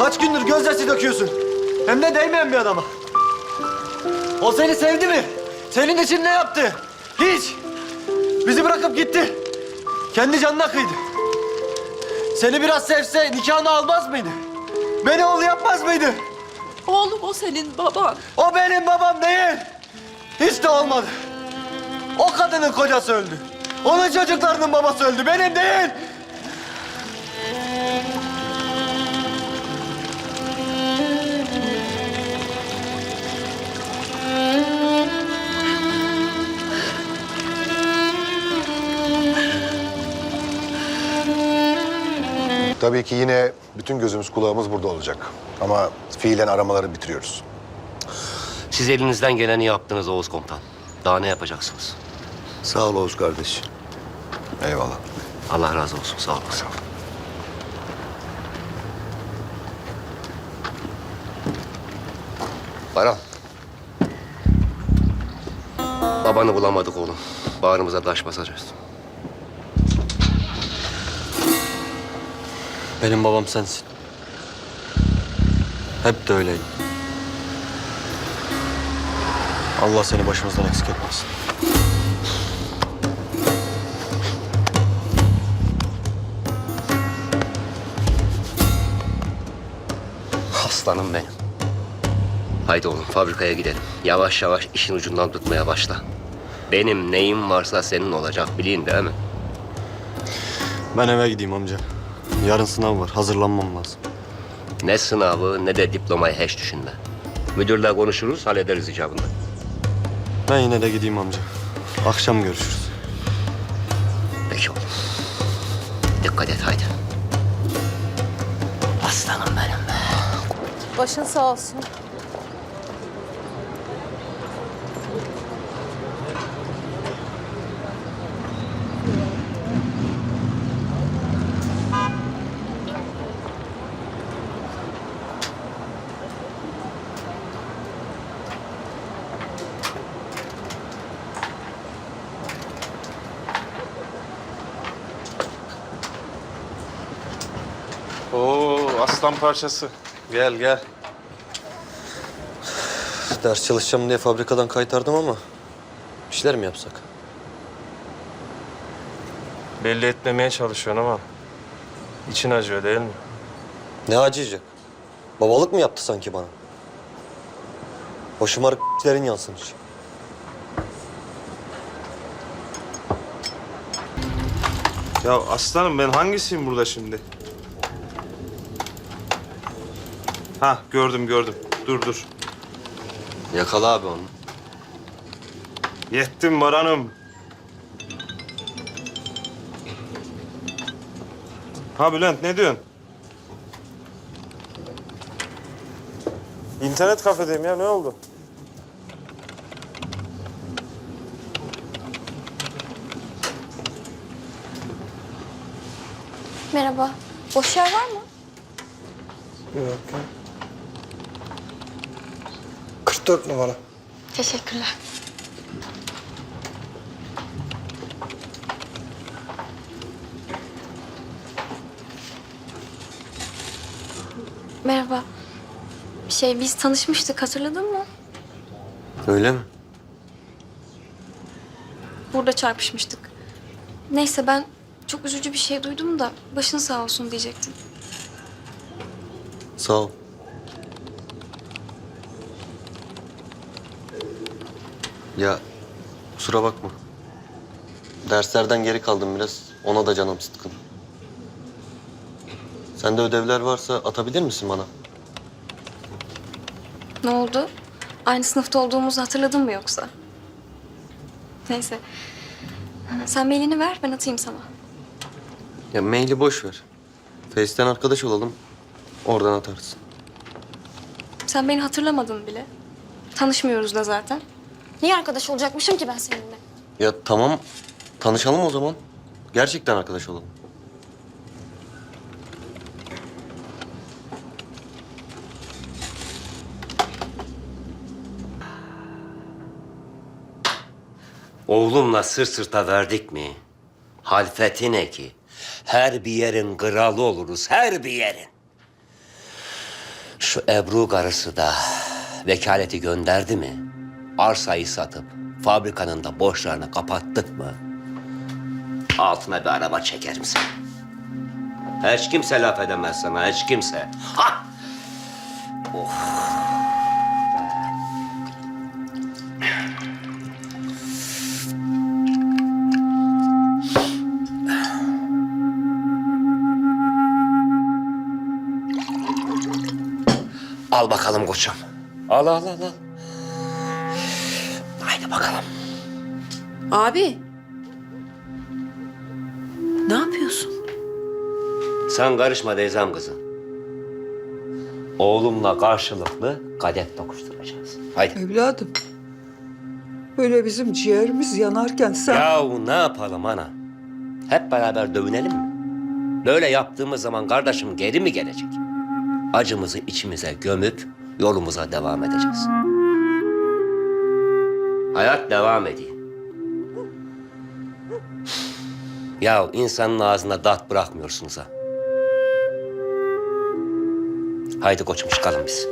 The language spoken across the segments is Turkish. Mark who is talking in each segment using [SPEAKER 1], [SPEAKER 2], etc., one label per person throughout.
[SPEAKER 1] Kaç gündür gözyaşı döküyorsun. Hem de değmeyen bir adama. O seni sevdi mi? Senin için ne yaptı? Hiç. Bizi bırakıp gitti. Kendi canına kıydı. Seni biraz sevse nikahını almaz mıydı? Beni oğlu yapmaz mıydı?
[SPEAKER 2] Oğlum o senin baban.
[SPEAKER 1] O benim babam değil. Hiç de olmadı. O kadının kocası öldü. Onun çocuklarının babası öldü. Benim değil.
[SPEAKER 3] Tabii ki yine bütün gözümüz kulağımız burada olacak. Ama fiilen aramaları bitiriyoruz.
[SPEAKER 4] Siz elinizden geleni yaptınız Oğuz Komutan. Daha ne yapacaksınız?
[SPEAKER 3] Sağ ol Oğuz kardeş. Eyvallah.
[SPEAKER 4] Allah razı olsun. Sağ olasın. Baran. Babanı bulamadık oğlum. Bağrımıza taş basacağız.
[SPEAKER 1] Benim babam sensin. Hep de öyleydi. Allah seni başımızdan eksik etmesin.
[SPEAKER 4] Aslanım benim. Haydi oğlum fabrikaya gidelim. Yavaş yavaş işin ucundan tutmaya başla. Benim neyim varsa senin olacak bilin değil mi?
[SPEAKER 1] Ben eve gideyim amca. Yarın sınav var. Hazırlanmam lazım.
[SPEAKER 4] Ne sınavı ne de diplomayı hiç düşünme. Müdürle konuşuruz hallederiz icabında.
[SPEAKER 1] Ben yine de gideyim amca. Akşam görüşürüz.
[SPEAKER 4] Peki oğlum. Dikkat et haydi. Aslanım benim be.
[SPEAKER 2] Başın sağ olsun.
[SPEAKER 5] Aslan parçası. Gel gel.
[SPEAKER 1] Ders çalışacağım diye fabrikadan kaytardım ama... ...bir şeyler mi yapsak?
[SPEAKER 5] Belli etmemeye çalışıyorsun ama için acıyor değil mi?
[SPEAKER 1] Ne acıyacak? Babalık mı yaptı sanki bana? O şımarık yansın hiç.
[SPEAKER 5] Ya aslanım ben hangisiyim burada şimdi? Ha gördüm gördüm. Dur dur.
[SPEAKER 1] Yakala abi onu.
[SPEAKER 5] Yettim Baran'ım. Ha Bülent ne diyorsun? İnternet kafedeyim ya ne oldu?
[SPEAKER 6] Merhaba. Boş yer var mı?
[SPEAKER 7] Yok ya. 44 numara.
[SPEAKER 6] Teşekkürler. Merhaba. Şey biz tanışmıştık hatırladın mı?
[SPEAKER 1] Öyle mi?
[SPEAKER 6] Burada çarpışmıştık. Neyse ben çok üzücü bir şey duydum da başın sağ olsun diyecektim.
[SPEAKER 1] Sağ ol. Ya kusura bakma. Derslerden geri kaldım biraz. Ona da canım sıtkın. Sende ödevler varsa atabilir misin bana?
[SPEAKER 6] Ne oldu? Aynı sınıfta olduğumuzu hatırladın mı yoksa? Neyse. Sen mailini ver ben atayım sana.
[SPEAKER 1] Ya maili boş ver. Face'ten arkadaş olalım. Oradan atarsın.
[SPEAKER 6] Sen beni hatırlamadın bile. Tanışmıyoruz da zaten. Niye arkadaş olacakmışım ki ben seninle?
[SPEAKER 1] Ya tamam. Tanışalım o zaman. Gerçekten arkadaş olalım.
[SPEAKER 4] Oğlumla sır sırta verdik mi? Halfeti ne ki? Her bir yerin kralı oluruz, her bir yerin. Şu Ebru karısı da vekaleti gönderdi mi? Arsayı satıp fabrikanın da borçlarını kapattık mı? Altına bir araba çekerim sen. Hiç kimse laf edemez sana, hiç kimse. Ha! Al bakalım koçum. Al al al al. Bakalım.
[SPEAKER 2] Abi. Ne yapıyorsun?
[SPEAKER 4] Sen karışma teyzem kızım. Oğlumla karşılıklı kadet tokuşturacağız. Haydi.
[SPEAKER 8] Evladım. Böyle bizim ciğerimiz yanarken sen...
[SPEAKER 4] Yahu ne yapalım ana? Hep beraber dövünelim mi? Böyle yaptığımız zaman kardeşim geri mi gelecek? Acımızı içimize gömüp yolumuza devam edeceğiz. Hayat devam ediyor. Ya insanın ağzına dat bırakmıyorsunuz ha. Haydi koçum çıkalım biz.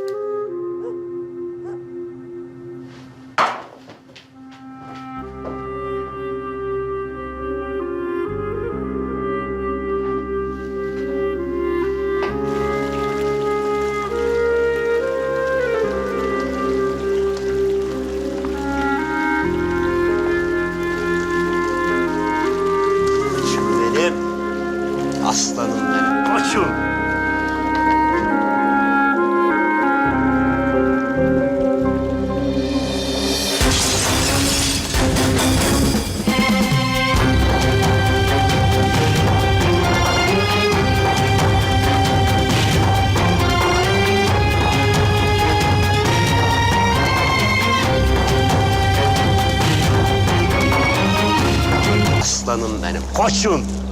[SPEAKER 4] Aslanım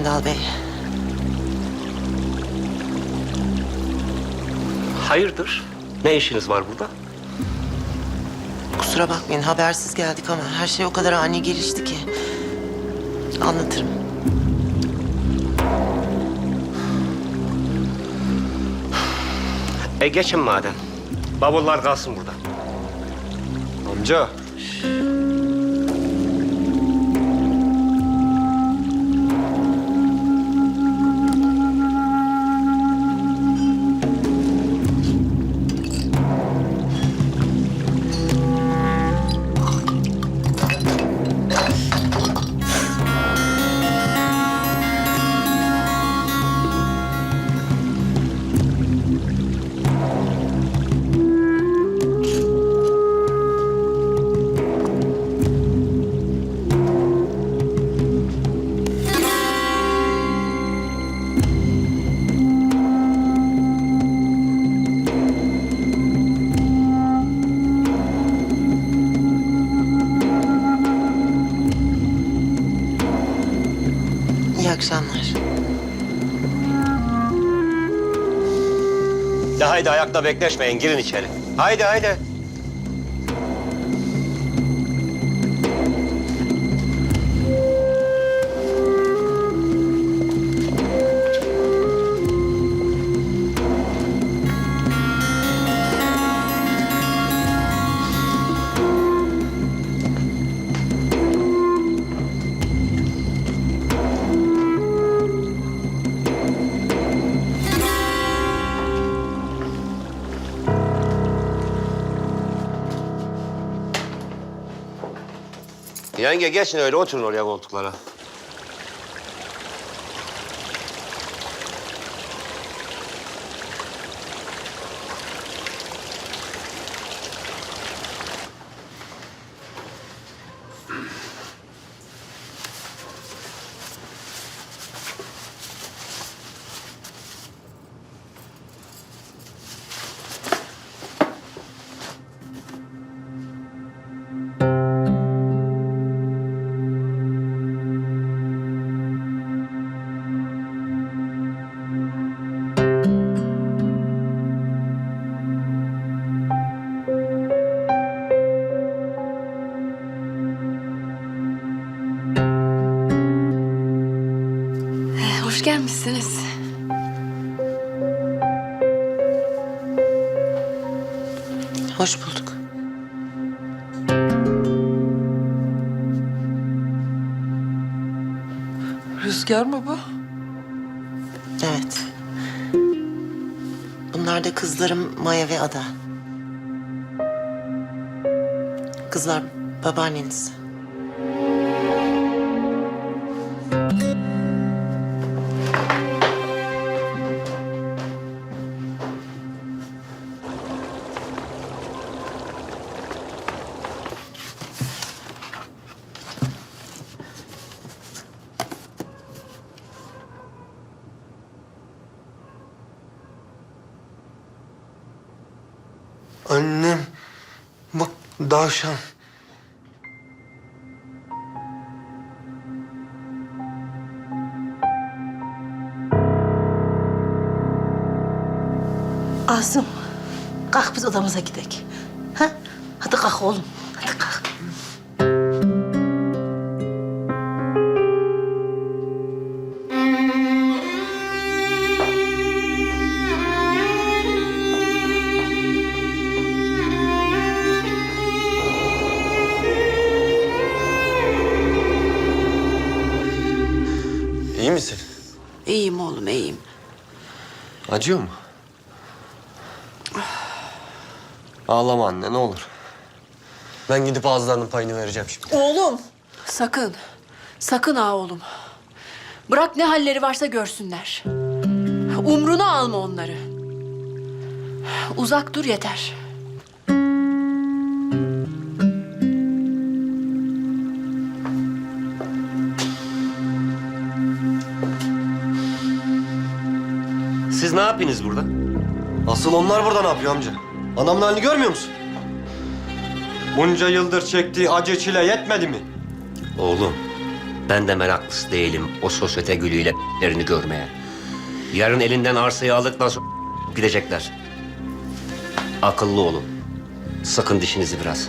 [SPEAKER 9] Kendal Bey.
[SPEAKER 4] Hayırdır? Ne işiniz var burada?
[SPEAKER 9] Kusura bakmayın habersiz geldik ama her şey o kadar ani gelişti ki. Anlatırım.
[SPEAKER 4] E geçin madem. Bavullar kalsın burada.
[SPEAKER 1] Amca.
[SPEAKER 4] Ayakta bekleşmeyin. Girin içeri. Haydi haydi. Yenge geçin öyle oturun oraya koltuklara.
[SPEAKER 9] Hoş bulduk.
[SPEAKER 8] Rüzgar mı bu?
[SPEAKER 9] Evet. Bunlar da kızlarım Maya ve Ada. Kızlar babaanneniz.
[SPEAKER 7] Davşan.
[SPEAKER 10] Asım, kalk biz odamıza gidelim. Ha? Hadi kalk oğlum,
[SPEAKER 1] Acıyor mu? Ağlama anne ne olur. Ben gidip ağızlarının payını vereceğim şimdi.
[SPEAKER 2] Oğlum. Sakın. Sakın ha oğlum. Bırak ne halleri varsa görsünler. Umruna alma onları. Uzak dur yeter.
[SPEAKER 4] Siz ne yapıyorsunuz burada?
[SPEAKER 1] Asıl onlar burada ne yapıyor amca? Anamın halini görmüyor musun? Bunca yıldır çektiği acı çile yetmedi mi?
[SPEAKER 4] Oğlum, ben de meraklısı değilim o sosyete gülüyle lerini görmeye. Yarın elinden arsayı aldıktan sonra gidecekler. Akıllı olun. Sakın dişinizi biraz.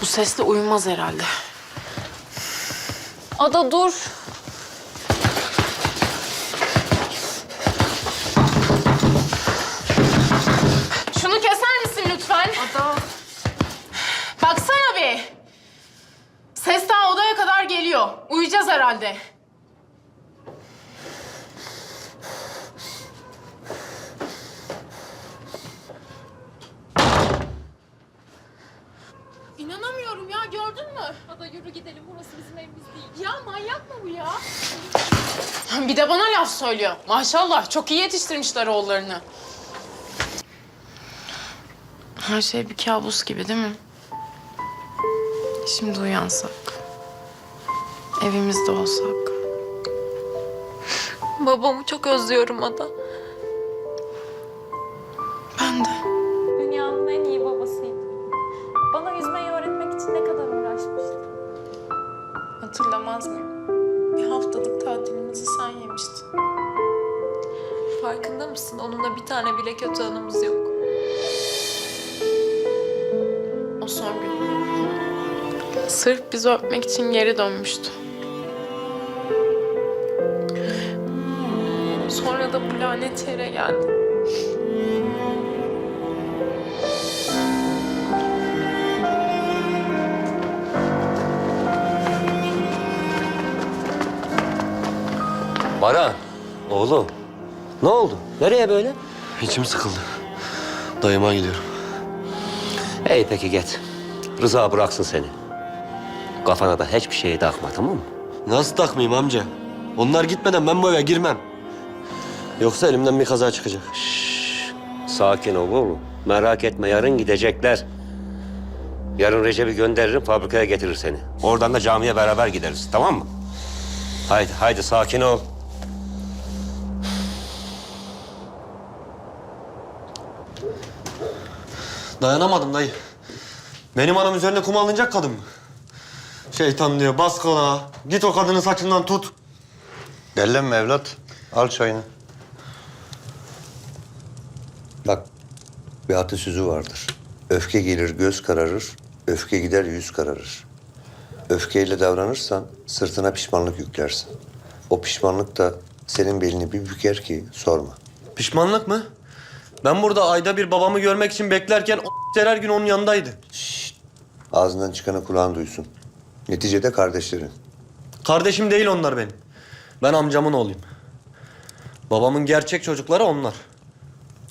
[SPEAKER 11] Bu sesle uyumaz herhalde.
[SPEAKER 6] Ada dur.
[SPEAKER 11] Şunu keser misin lütfen? Ada. Baksana bir. Ses daha odaya kadar geliyor. Uyuyacağız herhalde. İnanamıyorum ya gördün mü? Ada yürü gidelim burası bizim evimiz değil. Ya manyak mı bu ya? Bir de bana laf söylüyor. Maşallah çok iyi yetiştirmişler oğullarını. Her şey bir kabus gibi değil mi? Şimdi uyansak. Evimizde olsak.
[SPEAKER 6] Babamı çok özlüyorum Ada.
[SPEAKER 11] Ben de.
[SPEAKER 6] Kötü anımız yok.
[SPEAKER 11] O son gün. Sırf bizi öpmek için geri dönmüştü. Sonra da bu lanet yere geldi.
[SPEAKER 4] Baran, oğlum. Ne oldu? Nereye böyle?
[SPEAKER 1] İçim sıkıldı. Dayıma gidiyorum.
[SPEAKER 4] İyi peki git. Rıza bıraksın seni. Kafana da hiçbir şeye takma tamam mı?
[SPEAKER 1] Nasıl takmayayım amca? Onlar gitmeden ben bu eve girmem. Yoksa elimden bir kaza çıkacak.
[SPEAKER 4] Sakin ol oğlum. Merak etme yarın gidecekler. Yarın Recep'i gönderirim fabrikaya getirir seni. Oradan da camiye beraber gideriz tamam mı? Haydi haydi sakin ol.
[SPEAKER 1] Dayanamadım dayı. Benim anam üzerine kum alınacak kadın mı? Şeytan diyor bas kola. Git o kadının saçından tut.
[SPEAKER 3] Dellenme evlat. Al çayını. Bak bir atasözü vardır. Öfke gelir göz kararır, öfke gider yüz kararır. Öfkeyle davranırsan sırtına pişmanlık yüklersin. O pişmanlık da senin belini bir büker ki sorma.
[SPEAKER 1] Pişmanlık mı? Ben burada ayda bir babamı görmek için beklerken o her gün onun yanındaydı.
[SPEAKER 3] Ağzından çıkanı kulağın duysun. Neticede kardeşlerin.
[SPEAKER 1] Kardeşim değil onlar benim. Ben amcamın oğluyum. Babamın gerçek çocukları onlar.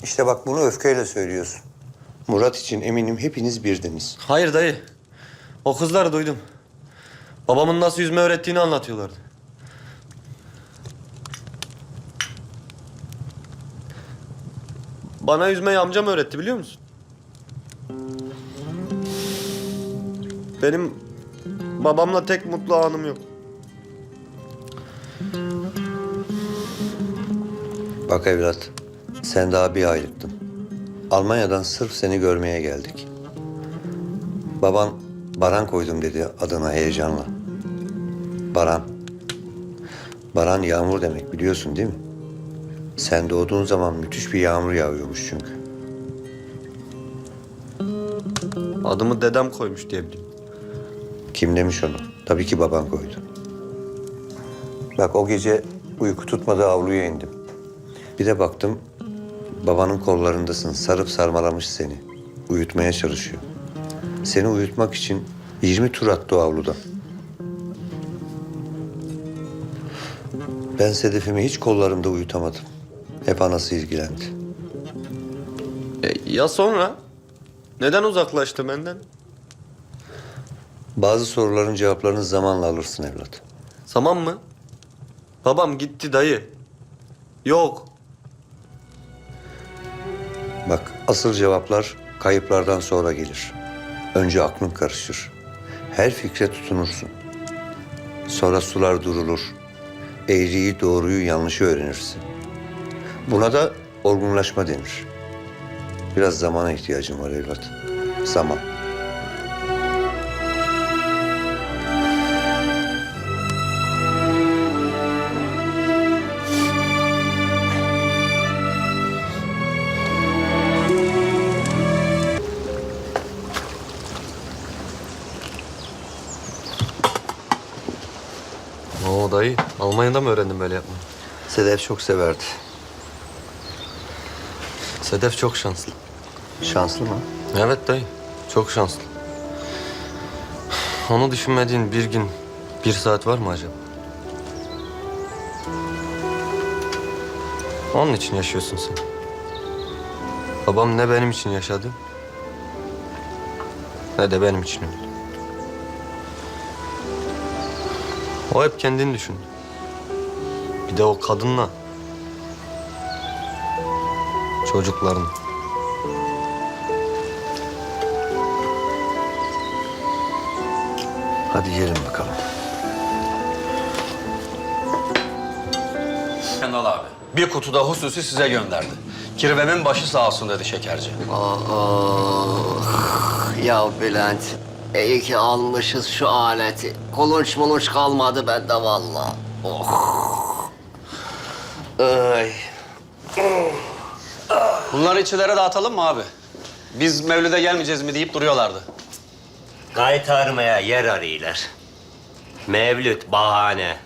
[SPEAKER 3] İşte bak bunu öfkeyle söylüyorsun. Murat için eminim hepiniz birdiniz.
[SPEAKER 1] Hayır dayı. O kızları duydum. Babamın nasıl yüzme öğrettiğini anlatıyorlardı. Bana yüzmeyi amcam öğretti biliyor musun? Benim babamla tek mutlu anım yok.
[SPEAKER 3] Bak evlat, sen daha bir aylıktın. Almanya'dan sırf seni görmeye geldik. Baban Baran koydum dedi adına heyecanla. Baran. Baran yağmur demek biliyorsun değil mi? Sen doğduğun zaman müthiş bir yağmur yağıyormuş çünkü.
[SPEAKER 1] Adımı dedem koymuş diye biliyorum.
[SPEAKER 3] Kim demiş onu? Tabii ki baban koydu. Bak o gece uyku tutmadı avluya indim. Bir de baktım babanın kollarındasın. Sarıp sarmalamış seni. Uyutmaya çalışıyor. Seni uyutmak için 20 tur attı o avluda. Ben Sedef'imi hiç kollarımda uyutamadım. Hep anası ilgilendi.
[SPEAKER 1] E, ya sonra? Neden uzaklaştı benden?
[SPEAKER 3] Bazı soruların cevaplarını zamanla alırsın evlat.
[SPEAKER 1] Zaman mı? Babam gitti dayı. Yok.
[SPEAKER 3] Bak asıl cevaplar kayıplardan sonra gelir. Önce aklın karışır. Her fikre tutunursun. Sonra sular durulur. Eğriyi doğruyu yanlışı öğrenirsin. Buna da olgunlaşma denir. Biraz zamana ihtiyacım var evlat. Zaman.
[SPEAKER 1] Oo dayı, Almanya'da mı öğrendin böyle yapmayı?
[SPEAKER 3] Sedef çok severdi.
[SPEAKER 1] Sedef çok şanslı.
[SPEAKER 3] Şanslı mı?
[SPEAKER 1] Evet dayı, çok şanslı. Onu düşünmediğin bir gün, bir saat var mı acaba? Onun için yaşıyorsun sen. Babam ne benim için yaşadı, ne de benim için öldü. O hep kendini düşündü. Bir de o kadınla. Çocuklarını.
[SPEAKER 3] Hadi yiyelim bakalım.
[SPEAKER 12] Kendal abi. Bir kutuda hususi size gönderdi. Kirvemin başı sağ olsun dedi şekerci.
[SPEAKER 4] Ya Bülent, iyi ki almışız şu aleti. Kulunç mulunç kalmadı bende vallahi. Oh. Ay.
[SPEAKER 12] Bunları içilere dağıtalım mı abi? Biz Mevlid'e gelmeyeceğiz mi deyip duruyorlardı.
[SPEAKER 4] Kaytarmaya yer arıyorlar. Mevlüt bahane.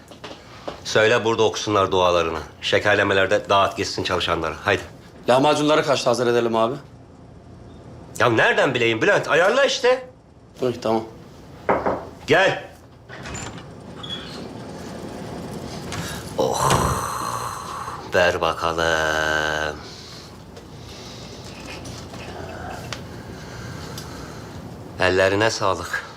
[SPEAKER 4] Söyle burada okusunlar dualarını. Şekerlemelerde dağıt gitsin çalışanları. Haydi.
[SPEAKER 12] Lahmacunları kaçta hazır edelim abi?
[SPEAKER 4] Ya nereden bileyim Bülent? Ayarla işte.
[SPEAKER 12] Peki tamam.
[SPEAKER 4] Gel. Oh. Ver bakalım. Əllərinə sağlıq.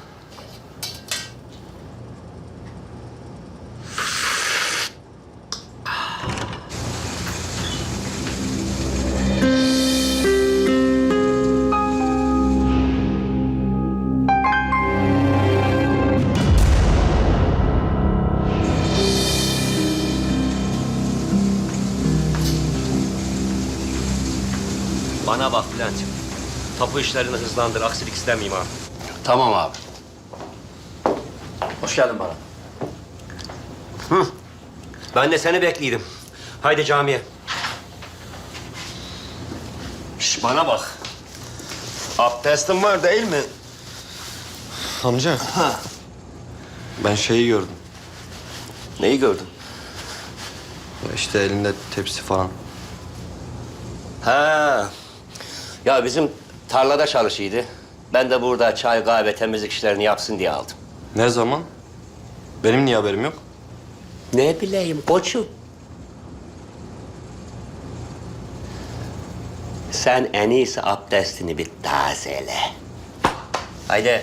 [SPEAKER 4] Tapu işlerini hızlandır. Aksilik istemeyeyim ha.
[SPEAKER 12] Tamam abi. Hoş geldin bana.
[SPEAKER 4] Ben de seni bekliyordum. Haydi camiye. Şş, bana bak. Abdestin var değil mi?
[SPEAKER 1] Amca. Ben şeyi gördüm.
[SPEAKER 4] Neyi gördün?
[SPEAKER 1] İşte elinde tepsi falan.
[SPEAKER 4] Ha. Ya bizim tarlada çalışıydı. Ben de burada çay, kahve, temizlik işlerini yapsın diye aldım.
[SPEAKER 1] Ne zaman? Benim niye haberim yok?
[SPEAKER 4] Ne bileyim koçum. Sen en iyisi abdestini bir tazele. Haydi